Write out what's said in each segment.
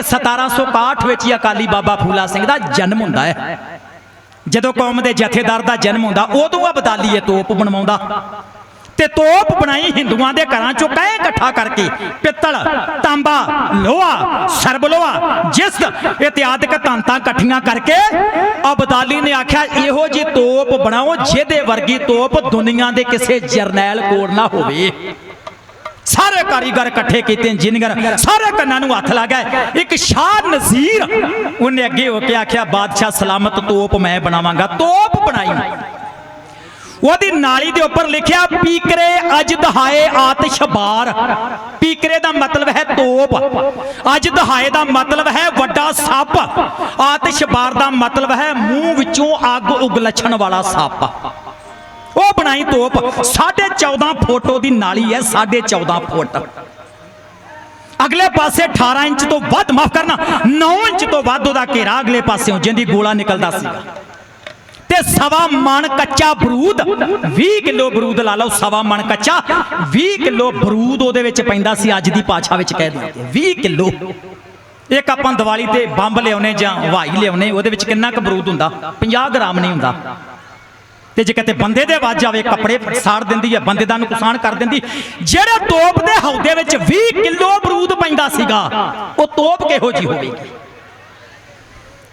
ਕਿ 1761 ਵਿੱਚ ਹੀ ਅਕਾਲੀ ਬਾਬਾ ਫੂਲਾ ਸਿੰਘ ਦਾ ਜਨਮ ਹੁੰਦਾ ਹੈ। ਜਦੋਂ ਕੌਮ ਦੇ ਜਥੇਦਾਰ ਦਾ ਜਨਮ ਹੁੰਦਾ, ਉਦੋਂ ਅਬਦਾਲੀ ਇਹ ਤੋਪ ਬਣਵਾਉਂਦਾ। ਤੇ ਤੋਪ ਬਣਾਈ ਹਿੰਦੂਆਂ ਦੇ ਘਰਾਂ ਚੋਂ ਕਹੇ ਇਕੱਠਾ ਕਰਕੇ, ਪਿੱਤਲ, ਤਾਂਬਾ, ਲੋਹਾ ਸਰਬ ਲੋਹਾ ਜਿਸ ਇਤਿਆਦਿਕ ਤਾਂਤਾਂ ਇਕੱਠੀਆਂ ਕਰਕੇ ਅਬਦਾਲੀ ਨੇ ਆਖਿਆ, ਇਹੋ ਜੀ ਤੋਪ ਬਣਾਓ ਜਿਹਦੇ ਵਰਗੀ ਤੋਪ ਦੁਨੀਆ ਦੇ ਕਿਸੇ ਜਰਨੈਲ ਕੋਲ ਨਾ ਹੋਵੇ। ਸਾਰੇ ਕਾਰੀਗਰ ਇਕੱਠੇ ਕੀਤੇ ਇੰਜੀਨੀਅਰ, ਸਾਰੇ ਕੰਨਾਂ ਨੂੰ ਹੱਥ ਲਾ ਇੱਕ ਸ਼ਾਹ ਨਜ਼ੀਰ, ਉਹਨੇ ਅੱਗੇ ਹੋ ਕੇ ਆਖਿਆ, ਬਾਦਸ਼ਾਹ, ਸਲਾਮਤ ਤੋਪ ਮੈਂ ਬਣਾਵਾਂਗਾ, ਤੋਪ ਬਣਾਈ। ਉਹਦੀ ਨਾਲੀ ਦੇ ਉੱਪਰ ਲਿਖਿਆ, ਪੀਕਰੇ ਅਜ ਦਹਾਏ ਆਤਿਸ਼ਬਾਰ ਪੀਕਰੇ ਦਾ ਮਤਲਬ ਹੈ ਤੋਪ। ਅਜ ਦਹਾਏ ਦਾ ਮਤਲਬ ਹੈ ਵੱਡਾ ਸੱਪ। ਆਤਿਸ਼ਬਾਰ ਦਾ ਮਤਲਬ ਹੈ ਮੂੰਹ ਵਿੱਚੋਂ ਅੱਗ ਉਗਲਛਣ ਵਾਲਾ ਸੱਪ। ਉਹ ਬਣਾਈ ਤੋਪ। 14.5 ਫੁੱਟ ਉਹਦੀ ਨਾਲੀ ਹੈ 14.5 ਫੁੱਟ। ਅਗਲੇ ਪਾਸੇ 18 ਇੰਚ ਤੋਂ ਵੱਧ, ਮਾਫ ਕਰਨਾ 9 ਇੰਚ ਤੋਂ ਵੱਧ ਉਹਦਾ ਘੇਰਾ ਅਗਲੇ ਪਾਸਿਓਂ ਜਿੰਦੀ ਗੋਲਾ ਨਿਕਲਦਾ ਸੀ। ਤੇ ਸਵਾ ਮਣ ਕੱਚਾ ਬਰੂਦ 20 ਕਿਲੋ ਬਰੂਦ ਲਾ ਲਓ, ਸਵਾ ਮਣ ਕੱਚਾ 20 ਕਿਲੋ ਬਰੂਦ ਉਹਦੇ ਵਿੱਚ ਪੈਂਦਾ ਸੀ, ਅੱਜ ਦੀ ਪਾਛਾ ਵਿੱਚ ਕਹਿ ਦਿੰਦੇ 20 ਕਿਲੋ। ਇੱਕ ਆਪਾਂ ਦੀਵਾਲੀ ਤੇ ਬੰਬ ਲਿਆਉਨੇ ਜਾਂ ਹਵਾਈ ਲਿਆਉਨੇ ਉਹਦੇ ਵਿੱਚ ਕਿੰਨਾ ਕੁ ਬਰੂਦ ਹੁੰਦਾ? 50 ਗ੍ਰਾਮ ਨਹੀਂ ਹੁੰਦਾ। ਤੇ ਜੇ ਕਿਤੇ ਬੰਦੇ ਦੇ ਵੱਜ ਜਾਵੇ, ਕੱਪੜੇ ਸਾੜ ਦਿੰਦੀ ਹੈ, ਬੰਦੇ ਦਾ ਨੁਕਸਾਨ ਕਰ ਦਿੰਦੀ, ਜਿਹੜੇ ਤੋਪ ਦੇ ਹੌਦੇ ਵਿੱਚ 20 ਕਿਲੋ ਬਰੂਦ ਪੈਂਦਾ ਸੀਗਾ, ਉਹ ਤੋਪ ਕਿਹੋ ਜੀ ਹੋਵੇਗੀ?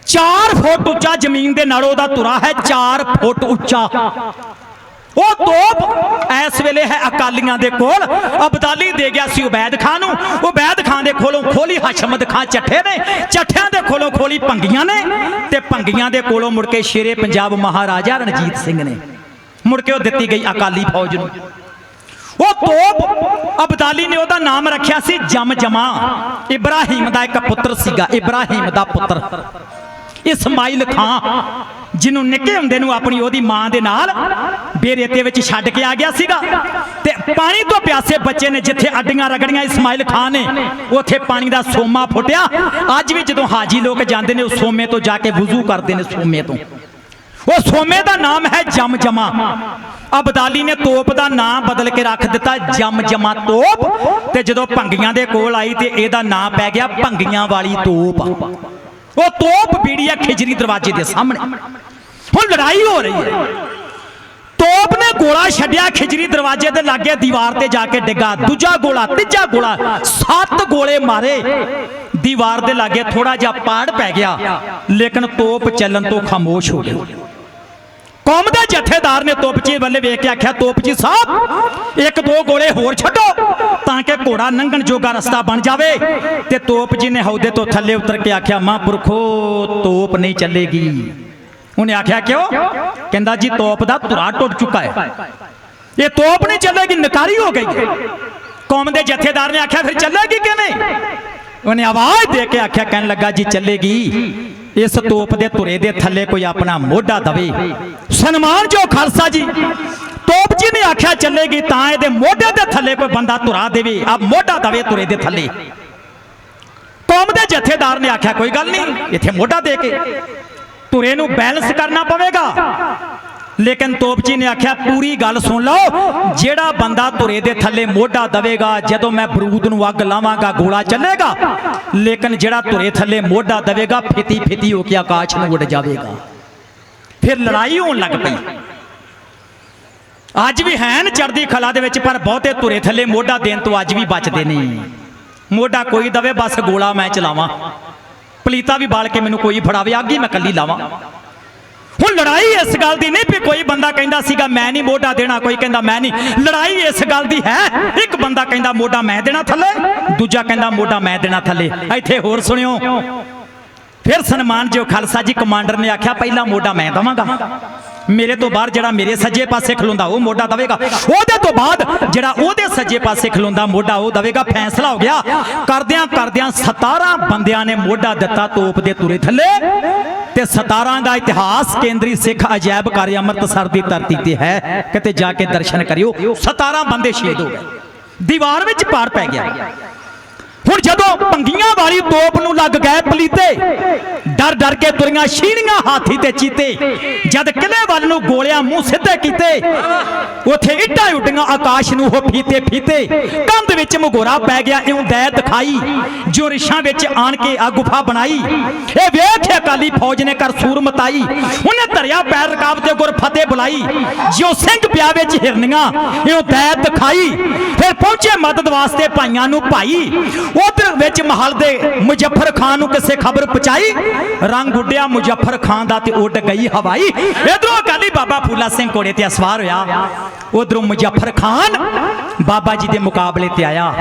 4 ਫੁੱਟ ਉੱਚਾ ਜ਼ਮੀਨ ਦੇ ਨਾਲੋਂ ਦਾ ਤੁਰਾ ਹੈ 4 ਫੁੱਟ ਉੱਚਾ। ਉਹ ਤੋਪ। ਇਸ ਵੇਲੇ ਹੈ ਅਕਾਲੀਆਂ ਦੇ ਕੋਲ। ਅਬਦਾਲੀ ਦੇ ਗਿਆ ਸੀ ਉਬੈਦ ਖਾਨ ਨੂੰ। ਉਬੈਦ ਖਾਨ ਦੇ ਕੋਲੋਂ ਖੋਲੀ ਹਸ਼ਮਦ ਖਾਨ ਚੱਠੇ ਨੇ। ਚੱਠਿਆਂ ਦੇ ਕੋਲੋਂ ਖੋਲੀ ਭੰਗੀਆਂ ਨੇ। ਤੇ ਭੰਗੀਆਂ ਦੇ ਕੋਲੋਂ ਮੁੜ ਕੇ ਸ਼ੇਰੇ ਪੰਜਾਬ ਮਹਾਰਾਜਾ ਰਣਜੀਤ ਸਿੰਘ ਨੇ। ਮੁੜ ਕੇ ਉਹ ਦਿੱਤੀ ਗਈ ਅਕਾਲੀ ਫੌਜ ਨੂੰ। ਉਹ ਤੋਪ। ਅਬਦਾਲੀ ਨੇ ਉਹਦਾ ਨਾਮ ਰੱਖਿਆ ਸੀ ਜਮ ਜਮਾ। ਇਬਰਾਹੀਮ ਦਾ ਇੱਕ ਪੁੱਤਰ ਸੀਗਾ। ਇਬਰਾਹੀਮ ਦਾ ਪੁੱਤਰ। ਇਸਮਾਈਲ ਖਾਂ ਜਿਹਨੂੰ ਨਿੱਕੇ ਹੁੰਦੇ ਨੂੰ ਆਪਣੀ ਉਹਦੀ ਮਾਂ ਦੇ ਨਾਲ ਬੇਰੇਤੇ ਵਿੱਚ ਛੱਡ ਕੇ ਆ ਗਿਆ ਸੀਗਾ। ਤੇ ਪਾਣੀ ਤੋਂ ਪਿਆਸੇ ਬੱਚੇ ਨੇ ਜਿੱਥੇ ਅੱਡੀਆਂ ਰਗੜੀਆਂ ਇਸਮਾਈਲ ਖਾਨ ਨੇ, ਉੱਥੇ ਪਾਣੀ ਦਾ ਸੋਮਾ ਫੁੱਟਿਆ। ਅੱਜ ਵੀ ਜਦੋਂ ਹਾਜੀ ਲੋਕ ਜਾਂਦੇ ਨੇ, ਉਹ ਸੋਮੇ ਤੋਂ ਜਾ ਕੇ ਵੁਜ਼ੂ ਕਰਦੇ ਨੇ ਸੋਮੇ ਤੋਂ। ਉਹ ਸੋਮੇ ਦਾ ਨਾਮ ਹੈ ਜਮ ਜਮਾ। ਅਬਦਾਲੀ ਨੇ ਤੋਪ ਦਾ ਨਾਮ ਬਦਲ ਕੇ ਰੱਖ ਦਿੱਤਾ, ਜਮ ਜਮਾ ਤੋਪ। ਤੇ ਜਦੋਂ ਭੰਗੀਆਂ ਦੇ ਕੋਲ ਆਈ ਤੇ ਇਹਦਾ ਨਾਮ ਪੈ ਗਿਆ ਭੰਗੀਆਂ ਵਾਲੀ ਤੋਪ। ਉਹ ਤੋਪ ਬੀੜੀ ਆ ਖਿਜਰੀ ਦਰਵਾਜ਼ੇ ਦੇ ਸਾਹਮਣੇ ਹੁਣ ਲੜਾਈ ਹੋ ਰਹੀ ਹੈ ਤੋਪ ਨੇ ਗੋਲਾ ਛੱਡਿਆ ਖਿਜਰੀ ਦਰਵਾਜ਼ੇ ਦੇ ਲਾਗੇ ਦੀਵਾਰ ਤੇ ਜਾ ਕੇ ਡਿੱਗਾ ਦੂਜਾ ਗੋਲਾ ਤੀਜਾ ਗੋਲਾ ਸੱਤ ਗੋਲੇ ਮਾਰੇ ਦੀਵਾਰ ਦੇ ਲਾਗੇ ਥੋੜਾ ਜਿਹਾ ਪਾੜ ਪੈ ਗਿਆ ਲੇਕਿਨ ਤੋਪ ਚੱਲਣ ਤੋਂ ਖਾਮੋਸ਼ ਹੋ ਗਿਆ ਕੌਮ ਦੇ ਜਥੇਦਾਰ ਨੇ ਤੋਪਚੀ ਵੱਲੇ ਵੇਖ ਕੇ ਆਖਿਆ, ਤੋਪਚੀ ਸਾਹਿਬ, ਇੱਕ ਦੋ ਗੋਲੇ ਹੋਰ ਛੱਡੋ ਤਾਂ ਕਿ ਘੋੜਾ ਲੰਘਣ ਜੋਗਾ ਰਸਤਾ ਬਣ ਜਾਵੇ। ਤੇ ਤੋਪਜੀ ਨੇ ਹੌਦੇ ਤੋਂ ਥੱਲੇ ਉਤਰ ਕੇ ਆਖਿਆ, ਮਹਾਂਪੁਰਖੋ, ਤੋਪ ਨਹੀਂ ਚੱਲੇਗੀ। ਉਹਨੇ ਆਖਿਆ, ਕਿਉਂ? ਕਹਿੰਦਾ, ਜੀ, ਤੋਪ ਦਾ ਧੁਰਾ ਟੁੱਟ ਚੁੱਕਾ ਹੈ। ਇਹ ਤੋਪ ਨਹੀਂ ਚੱਲੇਗੀ, ਨਕਾਰੀ ਹੋ ਗਈ ਹੈ। ਕੌਮ ਦੇ ਜਥੇਦਾਰ ਨੇ ਆਖਿਆ, ਫਿਰ ਚੱਲੇਗੀ ਕਿਵੇਂ? ਉਹਨੇ ਆਵਾਜ਼ ਦੇ ਕੇ ਆਖਿਆ, ਕਹਿਣ ਲੱਗਾ, ਜੀ, ਚੱਲੇਗੀ। ਇਸ ਤੋਪ ਦੇ ਧੁਰੇ ਦੇ ਥੱਲੇ ਕੋਈ ਆਪਣਾ ਮੋਢਾ ਦਵੇ। ਸਨਮਾਨ ਜੋ ਖਾਲਸਾ ਜੀ। ਤੋਪ ਜੀ ਨੇ ਆਖਿਆ ਚੱਲੇਗੀ ਤਾਂ ਇਹਦੇ ਮੋਢੇ ਦੇ ਥੱਲੇ ਕੋਈ ਬੰਦਾ ਧੁਰਾ ਦੇਵੇ। ਆ ਮੋਢਾ ਦਵੇ ਧੁਰੇ ਦੇ ਥੱਲੇ। ਕੌਮ ਦੇ ਜਥੇਦਾਰ ਨੇ ਆਖਿਆ, ਕੋਈ ਗੱਲ ਨਹੀਂ, ਇੱਥੇ ਮੋਢਾ ਦੇ ਕੇ। ਧੁਰੇ ਨੂੰ ਬੈਲੈਂਸ ਕਰਨਾ ਪਵੇਗਾ। ਲੇਕਿਨ ਤੋਪਚੀ ਨੇ ਆਖਿਆ, ਪੂਰੀ ਗੱਲ ਸੁਣ ਲਓ, ਜਿਹੜਾ ਬੰਦਾ ਧੁਰੇ ਦੇ ਥੱਲੇ ਮੋਢਾ ਦਵੇਗਾ, ਜਦੋਂ ਮੈਂ ਬਰੂਦ ਨੂੰ ਅੱਗ ਲਾਵਾਂਗਾ, ਗੋਲਾ ਚੱਲੇਗਾ, ਲੇਕਿਨ ਜਿਹੜਾ ਧੁਰੇ ਥੱਲੇ ਮੋਢਾ ਦਵੇਗਾ ਫਿੱਤੀ ਫਿੱਤੀ ਹੋ ਕੇ ਆਕਾਸ਼ ਨੂੰ ਉੱਡ ਜਾਵੇਗਾ। ਫਿਰ ਲੜਾਈ ਹੋਣ ਲੱਗ ਪਈ। ਅੱਜ ਵੀ ਹੈਨ ਚੜਦੀ ਖਲਾ ਦੇ ਵਿੱਚ, ਪਰ ਬਹੁਤੇ ਧੁਰੇ ਥੱਲੇ ਮੋਢਾ ਦੇਣ ਤੋਂ ਅੱਜ ਵੀ ਬਚਦੇ ਨੇ ਮੋਢਾ ਕੋਈ ਦਵੇ, ਬਸ ਗੋਲਾ ਮੈਂ ਚਲਾਵਾਂ। ਪਲੀਤਾ ਵੀ ਬਾਲ ਕੇ ਮੈਨੂੰ ਕੋਈ ਫੜਾਵੇ ਆਗੀ ਮੈਂ ਕੱਲੀ ਲਾਵਾਂ। ਲੜਾਈ ਇਸ ਗੱਲ ਦੀ ਨਹੀਂ ਵੀ ਕੋਈ ਬੰਦਾ ਕਹਿੰਦਾ ਸੀਗਾ, ਮੈਂ ਨਹੀਂ ਮੋਢਾ ਦੇਣਾ ਕੋਈ ਕਹਿੰਦਾ, ਮੈਂ ਨਹੀਂ। ਲੜਾਈ ਇਸ ਗੱਲ ਦੀ ਹੈ, ਇੱਕ ਬੰਦਾ ਕਹਿੰਦਾ, ਮੋਢਾ ਮੈਂ ਦੇਣਾ ਥੱਲੇ ਦੂਜਾ ਕਹਿੰਦਾ, ਮੋਢਾ ਮੈਂ ਦੇਣਾ ਥੱਲੇ। ਇੱਥੇ ਹੋਰ ਸੁਣਿਓ। ਫਿਰ ਸਨਮਾਨ ਜੋ ਖਾਲਸਾ ਜੀ, ਕਮਾਂਡਰ ਨੇ ਆਖਿਆ, ਪਹਿਲਾ ਮੋਢਾ ਮੈਂ ਦਵਾਂਗਾ। ਮੇਰੇ ਤੋਂ ਬਾਹਰ ਜਿਹੜਾ ਮੇਰੇ ਸੱਜੇ ਪਾਸੇ ਖਲੋਂਦਾ, ਉਹ ਮੋਢਾ ਦਵੇਗਾ। ਉਹਦੇ ਤੋਂ ਬਾਅਦ ਜਿਹੜਾ ਉਹਦੇ ਸੱਜੇ ਪਾਸੇ ਖਲੋਂਦਾ ਮੋਢਾ, ਉਹ ਦਵੇਗਾ, ਫੈਸਲਾ ਹੋ ਗਿਆ। ਕਰਦਿਆਂ ਕਰਦਿਆਂ 17 ਬੰਦਿਆਂ ਨੇ ਮੋਢਾ ਦਿੱਤਾ ਤੋਪ ਦੇ ਤੁਰੇ ਥੱਲੇ ਤੇ 17 ਦਾ ਇਤਿਹਾਸ ਕੇਂਦਰੀ ਸਿੱਖ ਅਜਾਇਬ ਘਰ ਅੰਮ੍ਰਿਤਸਰ ਦੀ ਧਰਤੀ ਤੇ ਹੈ। ਕਿਤੇ ਜਾ ਕੇ ਦਰਸ਼ਨ ਕਰਿਓ। 17 ਬੰਦੇ ਸ਼ਹੀਦ ਹੋ ਗਏ। ਦੀਵਾਰ ਵਿੱਚ ਪਾੜ ਪੈ ਗਿਆ। ਹੁਣ ਜਦੋਂ ਪੰਗੀਆਂ ਵਾਲੀ ਤੋਪ ਨੂੰ ਲੱਗ ਗਏ ਪਲੀਤੇ ਡਰ ਡਰ ਕੇ ਤੁਰੀਆਂ ਛੀਣੀਆਂ ਹਾਥੀ ਤੇ ਚੀਤੇ। ਜਦ ਕਿਲੇ ਵੱਲ ਨੂੰ ਗੋਲਿਆਂ ਮੂੰਹ ਸਿੱਧੇ ਕੀਤੇ, ਉਥੇ ਇੱਟਾਂ ਉੱਡੀਆਂ, ਆਕਾਸ਼ ਨੂੰ ਹੋ ਫੀਤੇ ਫੀਤੇ। ਕੰਧ ਵਿੱਚ ਮਗੋਰਾ ਪੈ ਗਿਆ, ਇਉਂ ਦੈ ਦਿਖਾਈ। ਜੋ ਰਿਸ਼ਾਂ ਵਿੱਚ ਆਣ ਕੇ ਆ ਗੁਫਾ ਬਣਾਈ। ਇਹ ਵੇਖ ਅਕਾਲੀ ਫੌਜ ਨੇ ਕਰ ਸੂਰ ਮਤਾਈ। ਉਹਨੇ ਧਰਿਆ ਪੈਰ ਰਕਾਬ ਤੇ ਗੁਰ ਫਤਿਹ ਬੁਲਾਈ। ਜਿਉ ਸਿੰਘ ਪਿਆ ਵਿੱਚ ਹਿਰਨੀਆਂ, ਇਉਂ ਦੈ ਦਿਖਾਈ। ਫਿਰ ਪਹੁੰਚੇ ਮਦਦ ਵਾਸਤੇ ਭਾਈਆਂ ਨੂੰ ਭਾਈ। ਉਧਰ ਵਿੱਚ ਮਹਲ ਦੇ ਮੁਜ਼ੱਫਰ ਖਾਨ ਨੂੰ ਕਿਸੇ ਖਬਰ ਪਹੁੰਚਾਈ। ਰੰਗ ਉੱਡਿਆ ਮੁਜ਼ੱਫਰ ਖਾਨ ਦਾ ਤੇ ਉੱਡ ਗਈ ਹਵਾਈ। ਇਧਰੋਂ ਅਕਾਲੀ ਬਾਬਾ ਫੂਲਾ ਸਿੰਘ ਘੋੜੇ ਤੇ ਸਵਾਰ ਹੋਇਆ। ਉਧਰੋਂ ਮੁਜ਼ੱਫਰ ਖਾਨ ਬਾਬਾ ਜੀ ਦੇ ਮੁਕਾਬਲੇ ਤੇ ਆਇਆ।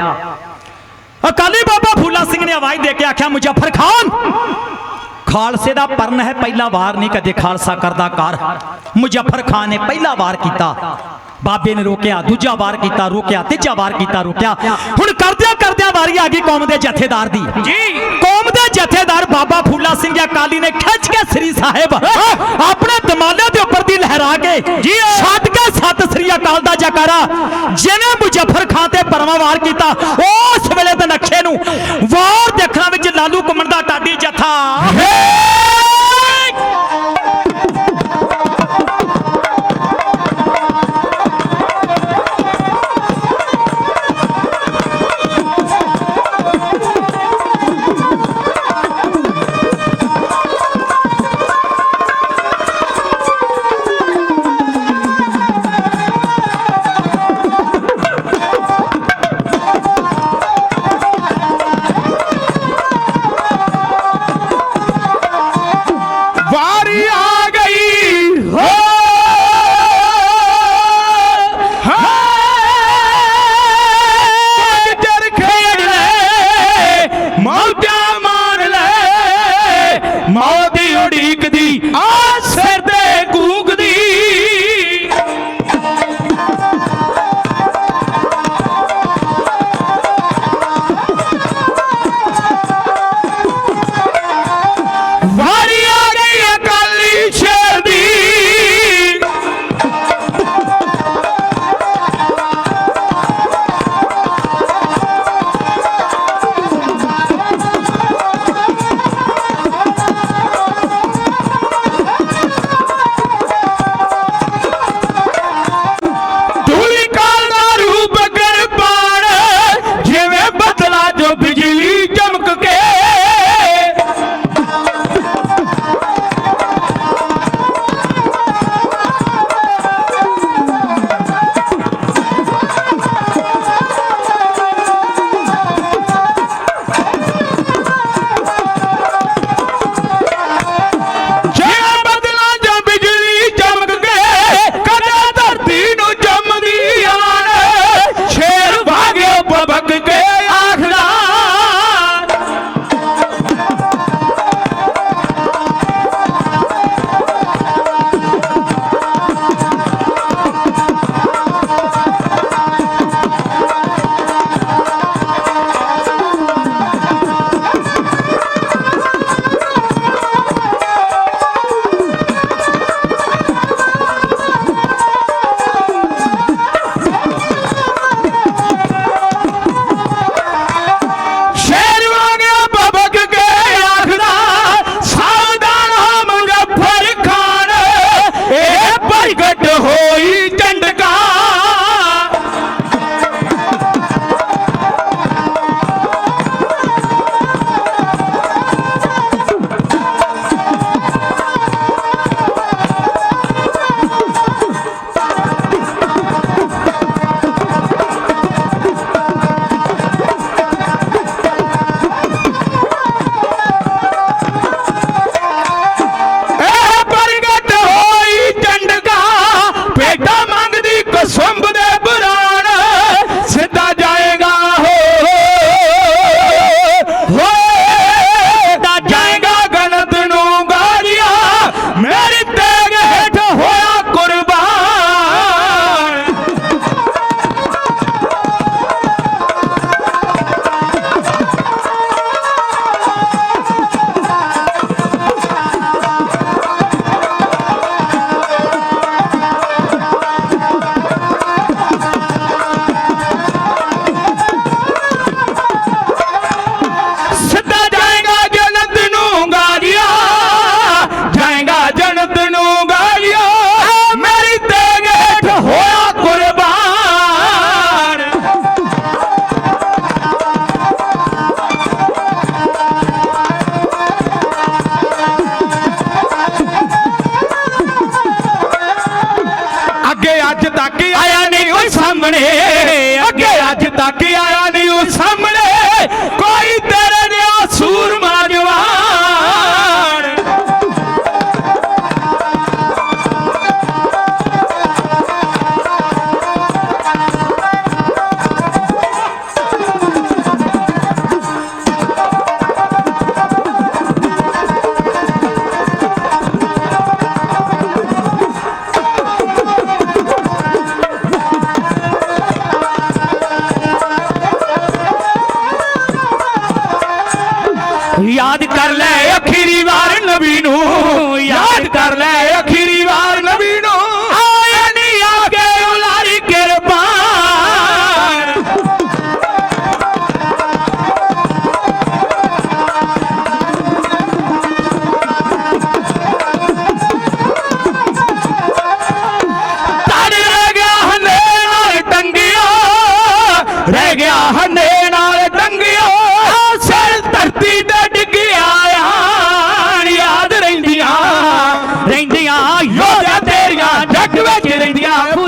ਅਕਾਲੀ ਬਾਬਾ ਫੂਲਾ ਸਿੰਘ ਨੇ ਆਵਾਜ਼ ਦੇ ਕੇ ਆਖਿਆ, ਮੁਜ਼ੱਫਰ ਖਾਨ, ਖਾਲਸੇ ਦਾ ਪਰਨ ਹੈ, ਪਹਿਲਾ ਵਾਰ ਨਹੀਂ ਕਦੇ ਖਾਲਸਾ ਕਰਦਾ ਕਾਰ। ਮੁਜ਼ੱਫਰ ਖਾਨ ਨੇ ਪਹਿਲਾ ਵਾਰ ਕੀਤਾ। ਬਾਬੇ ਨੇ ਰੋਕਿਆ, ਦੂਜਾ ਵਾਰ ਕੀਤਾ, ਰੋਕਿਆ, ਤੀਜਾ ਵਾਰ ਕੀਤਾ, ਰੋਕਿਆ। ਹੁਣ ਕਰਦਿਆਂ ਕਰਦਿਆਂ ਵਾਰੀ ਆ ਗਈ ਕੌਮ ਦੇ ਜਥੇਦਾਰ ਦੀ। ਜੀ। ਜਥੇਦਾਰ ਬਾਬਾ ਫੂਲਾ ਸਿੰਘ ਅਕਾਲੀ ਨੇ ਖਿੱਚ ਕੇ ਸ੍ਰੀ ਸਾਹਿਬ ਆਪਣੇ ਦਮਾਲੇ ਦੇ ਉੱਪਰ ਦੀ ਲਹਿਰਾ ਕੇ ਜੀ। ਛੱਡ ਕੇ ਸਤਿ ਸ੍ਰੀ ਅਕਾਲ ਦਾ ਜਕਾਰਾ ਜਿਹਨੇ ਮੁਜ਼ੱਫਰ ਖਾਨ ਤੇ ਪਰਮਾ ਵਾਰ ਕੀਤਾ ਉਸ ਵੇਲੇ ਦੇ ਨਕਸ਼ੇ ਨੂੰ ਵਾਰ ਦੇਖਣ ਵਿੱਚ ਲਾਲੂ ਕੁਮਨ ਦਾ ਟਾਡੀ ਜਥਾ ਮੌਤ ਦੀ ਉਡੀਕ ਦੀ ਆ ਸਿਰ ਤੇ good to Matt ਸਾਹਮਣੇ ਅੱਗੇ ਅੱਜ ਤੱਕ ਆਇਆ ਨਹੀਂ ਉਹ ਸਾਹਮਣੇ। ਯਾਦ ਕਰ ਲੈ ਅਖੀਰੀ ਵਾਰ ਨਬੀ ਨੂੰ। getting the output.